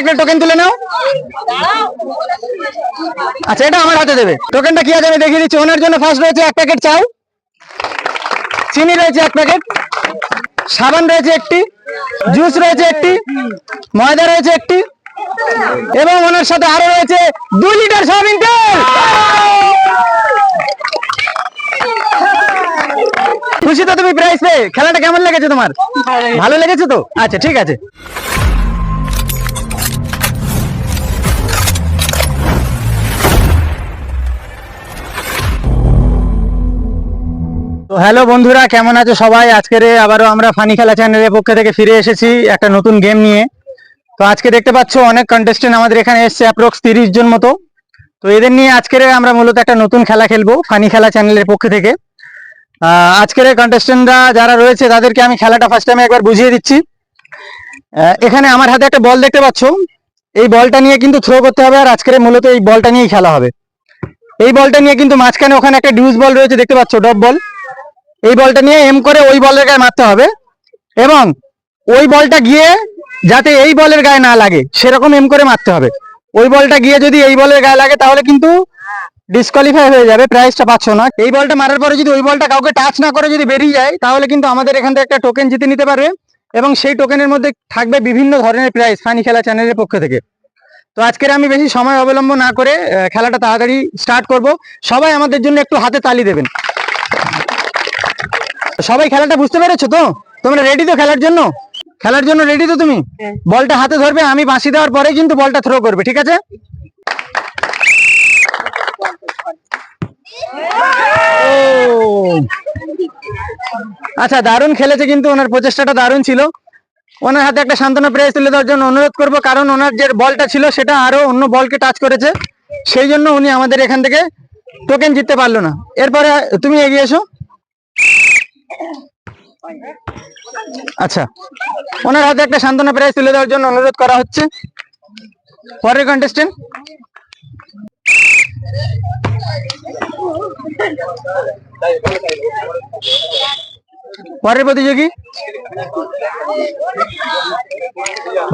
একটা টোকেন তুলে নাও। আচ্ছা এটা আমার হাতে দেবে। টোকেনটা কি আছে আমি দেখিয়ে দিচ্ছি। ওনার জন্য ফার্স্ট রয়েছে এক প্যাকেট চাউ। চিনি রয়েছে এক প্যাকেট সাবান রয়েছে একটি। জুস রয়েছে একটি। ময়দা রয়েছে একটি। এবং ওনার সাথে আরও রয়েছে দুই লিটার সয়াবিন তেল। খুশি তো তুমি প্রাইস পেয়ে। খেলাটা কেমন লেগেছে তোমার? ভালো লেগেছে তো? আচ্ছা ঠিক আছে। তো হ্যালো বন্ধুরা, কেমন আছো সবাই? আজকের আবারও আমরা ফানি খেলা চ্যানেলের পক্ষ থেকে ফিরে এসেছি একটা নতুন গেম নিয়ে। তো আজকে দেখতে পাচ্ছ অনেক কন্টেস্টেন্ট আমাদের এখানে এসছে অ্যাপ্রক্স তিরিশ জন মতো। তো এদের নিয়ে আজকের আমরা মূলত একটা নতুন খেলা খেলব ফানি খেলা চ্যানেলের পক্ষ থেকে। আজকের কন্টেস্টেন্টরা যারা রয়েছে, তাদেরকে আমি খেলাটা ফার্স্ট টাইমে একবার বুঝিয়ে দিচ্ছি। এখানে আমার হাতে একটা বল দেখতে পাচ্ছ। এই বলটা নিয়ে কিন্তু থ্রো করতে হবে আর আজকের মূলত এই বলটা নিয়েই খেলা হবে। এই বলটা নিয়ে কিন্তু মাঝখানে ওখানে একটা ডিউস বল রয়েছে, দেখতে পাচ্ছ ডট বল এই বলটা নিয়ে এম করে ওই বলের গায়ে মারতে হবে এবং ওই বলটা গিয়ে যাতে এই বলের গায়ে না লাগে, সেরকম এম করে মারতে হবে। ওই বলটা গিয়ে যদি এই বলের গায়ে লাগে, তাহলে কিন্তু ডিসকোয়ালিফাই হয়ে যাবে প্রাইসটা পাচ্ছ না। এই বলটা মারার পরে যদি ওই বলটা কাউকে টাচ না করে যদি বেরিয়ে যায়, তাহলে কিন্তু আমাদের এখান থেকে একটা টোকেন জিতে নিতে পারবে এবং সেই টোকেনের মধ্যে থাকবে বিভিন্ন ধরনের প্রাইস ফানি খেলা চ্যানেলের পক্ষ থেকে। তো আজকের আমি বেশি সময় অবলম্বন না করে খেলাটা তাড়াতাড়ি স্টার্ট করব। সবাই আমাদের জন্য একটু হাতে তালি দেবেন। সবাই খেলাটা বুঝতে পেরেছ তো? তোমরা রেডি তো খেলার জন্য? খেলার জন্য রেডি তো তুমি? বলটা হাতে ধরবে আমি বাঁশি দেওয়ার পরে কিন্তু বলটা থ্রো করবে ঠিক আছে? আচ্ছা দারুণ খেলেছে কিন্তু ওনার প্রচেষ্টাটা দারুণ ছিল। ওনার হাতে একটা সান্ত্বনা প্রাইজ তুলে দেওয়ার জন্য অনুরোধ করব কারণ ওনার যে বলটা ছিল সেটা আরও অন্য বলকে টাচ করেছে। সেই জন্য উনি আমাদের এখান থেকে টোকেন জিততে পারল না। এরপরে তুমি এগিয়ে এসো। আচ্ছা ওনার হাতে একটা সান্ত্বনা প্রাইজ তুলে দেওয়ার জন্য অনুরোধ করা হচ্ছে। পরের কন্টেস্টেন্ট পরের প্রতিযোগী?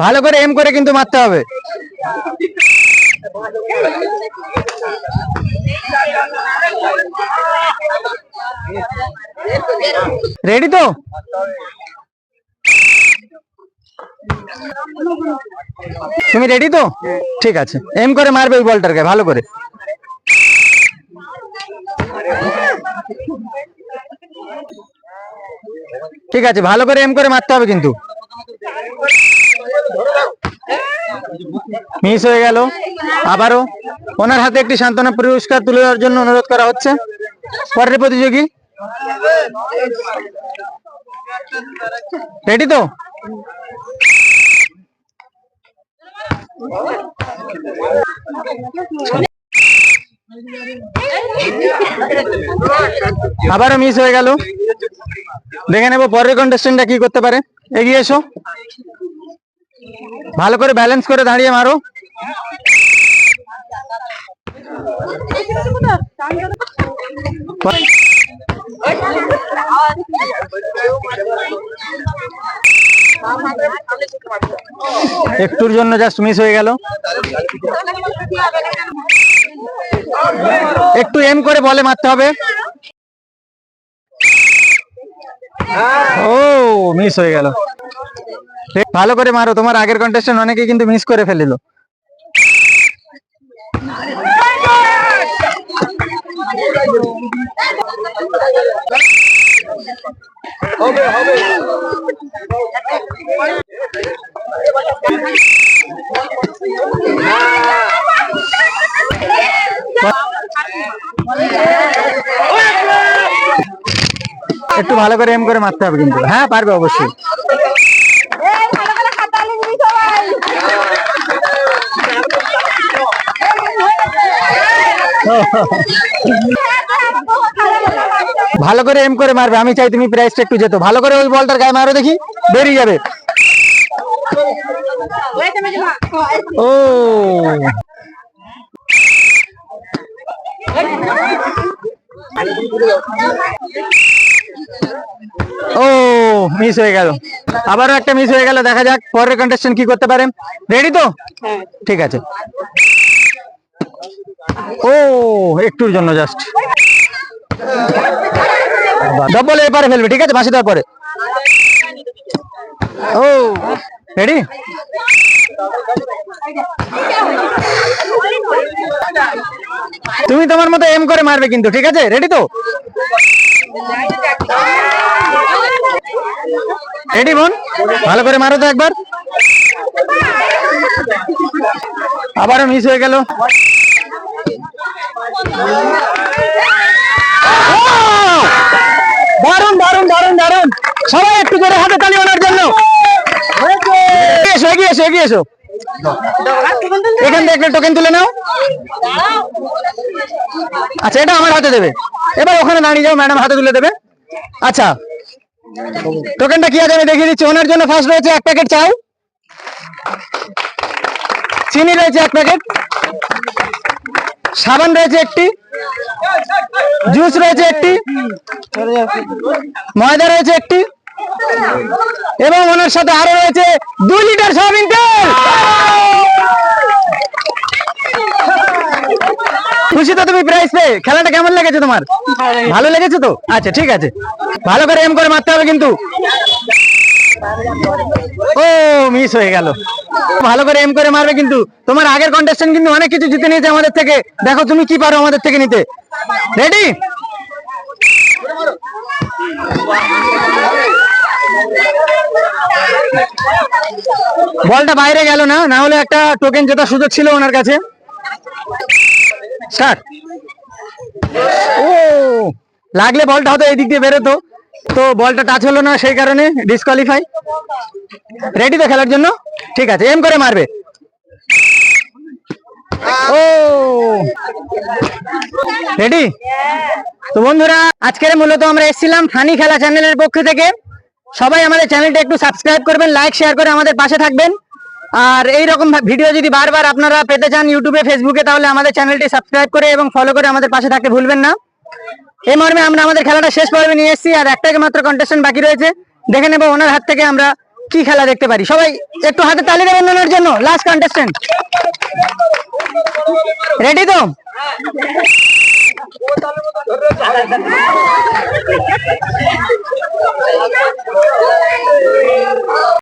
ভালো করে এম করে কিন্তু মারতে হবে। রেডি তো? তুমি রেডি তো? ঠিক আছে। এম করে মারবে ওই বলটাকে ভালো করে। ঠিক আছে, ভালো করে এম করে মারতে হবে কিন্তু। মিস হয়ে গেল। আবারও ওনার হাতে একটি সান্ত্বনা পুরস্কার তুলে দেওয়ার জন্য অনুরোধ করা হচ্ছে। পরের প্রতিযোগী রেডি তো? আবারও মিস হয়ে গেল। দেখে নেব পরের কন্টেস্টেন্টটা কি করতে পারে। এগিয়ে এসো। ভালো করে ব্যালেন্স করে দাঁড়িয়ে মারো। একটুর জন্য জাস্ট মিস হয়ে গেল। একটু এম করে বলে মারতে হবে। ও মিস হয়ে গেল। ভালো করে মারো, তোমার আগের কন্টেস্টেন্ট অনেকে কিন্তু মিস করে ফেলিল। একটু ভালো করে এম করে মারতে হবে কিন্তু। হ্যাঁ পারবে অবশ্যই। ভালো করে এম করে মারবে। আমি চাই তুমি প্রাইসটা একটু যেত ভালো করে ওই বলটার গায়ে মারো দেখি। বেরিয়ে যাবে। ও। ও মিস হয়ে গেল। আবারও একটা মিস হয়ে গেল, দেখা যাক পরের কন্টেস্টেন্ট কি করতে পারে। রেডি তো? ঠিক আছে। ও, একটুর জন্য জাস্ট ডবল এপারে ফেলবে, ঠিক আছে? বাসি দেওয়ার পরে। ও রেডি তুমি তোমার মতো এম করে মারবে কিন্তু, ঠিক আছে? রেডি তো? রেডি বোন? ভালো করে মারো তো একবার। আবারও মিস হয়ে গেল। দারুণ দারুণ দারুণ দারুণ সবাই একটু করে হাতে তালি ওনার জন্য। এগিয়ে এসো এগিয়ে এসো। এখান থেকে একটা টোকেন তুলে নাও। আচ্ছা এটা আমার হাতে দেবে। এবার ওখানে দাঁড়িয়ে যাও ম্যাডাম হাতে তুলে দেবে। আচ্ছা টোকেনটা কি আছে আমি দেখিয়ে দিচ্ছি? ওনার জন্য ফার্স্ট রয়েছে এক প্যাকেট চাউ। চিনি রয়েছে এক প্যাকেট সাবান রয়েছে একটি। জুস রয়েছে একটি। ময়দা রয়েছে একটি। এবং ওনার সাথে আরও রয়েছে দুই লিটার সয়াবিন তেল। তো তুমি প্রাইস পেয়ে, খেলাটা কেমন লেগেছে তোমার? ভালো লেগেছে তো? আচ্ছা ঠিক আছে। ভালো করে এম করে মারতে হবে কিন্তু। ও মিস হয়ে গেল। ভালো করে এম করে মারবে কিন্তু। তোমার আগের কন্টেস্টেন্ট কিন্তু অনেক কিছু জিতে নিয়েছে আমাদের থেকে। দেখো তুমি কি পারো আমাদের থেকে নিতে। রেডি বলটা বাইরে গেল না? না হলে একটা টোকেন জেতার সুযোগ ছিল ওনার কাছে। স্টার্ট। ও, লাগলে বলটা হয়তো এই দিক দিয়ে বেরোতো। তো বলটা টাচ হলো না সেই কারণে ডিসকোয়ালিফাই রেডি তো খেলার জন্য? ঠিক আছে এম করে মারবে। ও রেডি তো বন্ধুরা, আজকের মূলত আমরা এসেছিলাম ফানি খেলা চ্যানেলের পক্ষ থেকে। সবাই আমাদের চ্যানেলটা একটু সাবস্ক্রাইব করবেন লাইক শেয়ার করে আমাদের পাশে থাকবেন। আর এই রকম ভিডিও যদি বারবার আপনারা পেতে চান ইউটিউবে ফেসবুকে তাহলে আমাদের চ্যানেলটি সাবস্ক্রাইব করে এবং ফলো করে আমাদের পাশে থাকতে ভুলবেন না। এই মর্মে আমরা আমাদের খেলাটা শেষ পর্বে নিয়ে এসেছি আর একটাকে মাত্র কন্টেস্টেন্ট বাকি রয়েছে। দেখে নেব ওনার হাত থেকে আমরা কি খেলা দেখতে পারি। সবাই একটু হাতে তালি দেবেন ওনার জন্য লাস্ট কন্টেস্টেন্ট রেডি তো?